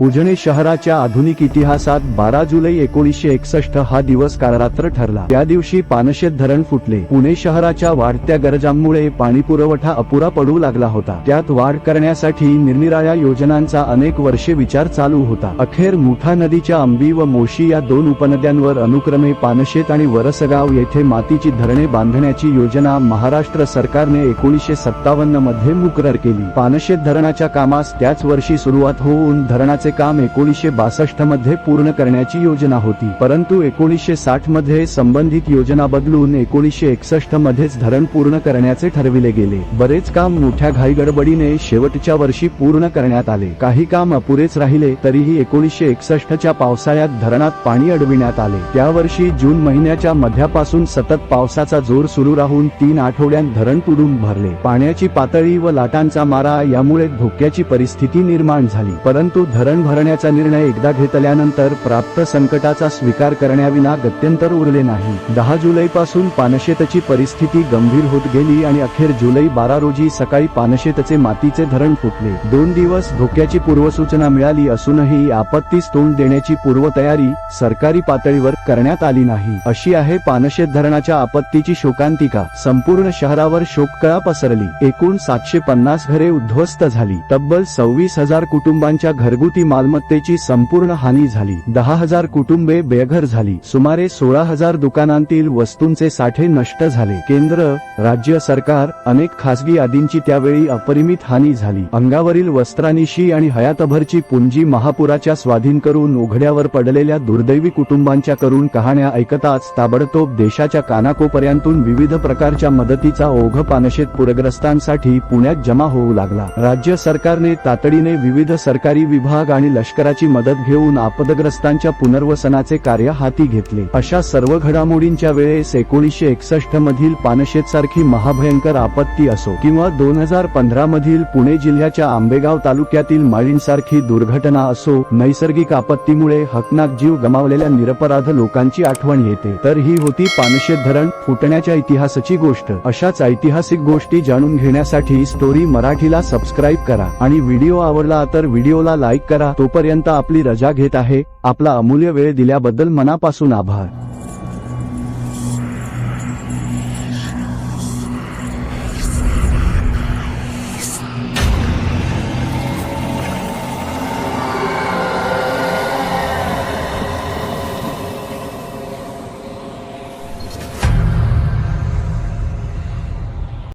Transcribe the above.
पुजणे शहराच्या आधुनिक इतिहासात बारा जुलै एकोणीसशे एकसष्ट हा दिवस काळरात्र ठरला. त्या दिवशी पानशेत धरण फुटले. पुणे शहराच्या वाढत्या गरजांमुळे पाणी पुरवठा अपुरा पडू लागला होता. त्यात वाढ करण्यासाठी निरनिराळ्या योजनांचा अनेक वर्षे विचार चालू होता. अखेर मुठा नदीच्या अंबी व मोशी या दोन उपनद्यांवर अनुक्रमे पानशेत आणि वरसगाव येथे मातीची धरणे बांधण्याची योजना महाराष्ट्र सरकारने एकोणीसशे सत्तावन्नमध्ये मुकरर केली. पानशेत धरणाच्या कामास त्याच वर्षी सुरुवात होऊन धरणाचे काम एकोणीसशे बासष्टमध्ये पूर्ण करण्याची योजना होती. परंतु एकोणीसशे साठमध्ये संबंधित योजना बदलून एकोणीसशे एकसष्ट मध्येच धरण पूर्ण करण्याचे ठरविले गेले. बरेच काम मोठ्या घाईगडबडीने शेवटच्या वर्षी पूर्ण करण्यात आले. काही काम अपुरेच राहिले तरीही एकोणीसशे एकसष्टच्या पावसाळ्यात धरणात पाणी अडविण्यात आले. त्या वर्षी जून महिन्याच्या मध्यापासून सतत पावसाचा जोर सुरू राहून तीन आठवड्यात धरण तुडून भरले. पाण्याची पातळी व लाटांचा मारा यामुळे धोक्याची परिस्थिती निर्माण झाली. परंतु धरण भरण्याचा निर्णय एकदा घेतल्यानंतर प्राप्त संकटाचा स्वीकार करण्याविना गत्यंतर उरले नाही. दहा जुलै पासून पानशेतची परिस्थिती गंभीर होत गेली आणि अखेर जुलै बारा रोजी सकाळी पानशेतचे मातीचे धरण फुटले. दोन दिवस धोक्याची पूर्वसूचना मिळाली असूनही आपत्तीस तोंड देण्याची पूर्वतयारी सरकारी पातळीवर करण्यात आली नाही. अशी आहे पानशेत धरणाच्या आपत्तीची शोकांतिका. संपूर्ण शहरावर शोककळा पसरली. एकूण सातशे पन्नास घरे उद्ध्वस्त झाली. तब्बल सव्वीस हजार कुटुंबांच्या घरगुती मालमत्तेची संपूर्ण हानी झाली. दहा हजार कुटुंबे बेघर झाली. सुमारे सोळा हजार दुकानांतील वस्तूंचे साठे नष्ट झाले. केंद्र राज्य सरकार अनेक खासगी आदींची त्यावेळी अपरिमित हानी झाली. अंगावरील वस्त्रानिशी आणि हयातभरची पुंजी महापुराच्या स्वाधीन करून उघड्यावर पडलेल्या दुर्दैवी कुटुंबांच्या करून कहाण्या ऐकताच ताबडतोब देशाच्या कानाकोपर्यंतून विविध प्रकारच्या मदतीचा ओघ पानशेत पूरग्रस्तांसाठी पुण्यात जमा होऊ लागला. राज्य सरकारने तातडीने विविध सरकारी विभाग आणि लष्कराची मदत घेऊन आपदग्रस्तांच्या पुनर्वसनाचे कार्य हाती घेतले. अशा सर्व घडामोडींच्या वेळेस एकोणीसशे एकसष्ट मधील पानशेत सारखी महाभयंकर आपत्ती असो किंवा दोन हजार पंधरा मधील पुणे जिल्ह्याच्या आंबेगाव तालुक्यातील माळींसारखी दुर्घटना असो नैसर्गिक आपत्तीमुळे हकनाक जीव गमावलेल्या निरपराध लोकांची आठवण येते. तर ही होती पानशेत धरण फुटण्याच्या इतिहासाची गोष्ट. अशाच ऐतिहासिक गोष्टी जाणून घेण्यासाठी स्टोरी मराठीला सबस्क्राईब करा. आणि व्हिडिओ आवडला तर व्हिडिओला लाईक करा तोपर्यंत आपली रजा घेत आहे. आपला अमूल्य वेळ दिल्याबद्दल मनापासून आभार.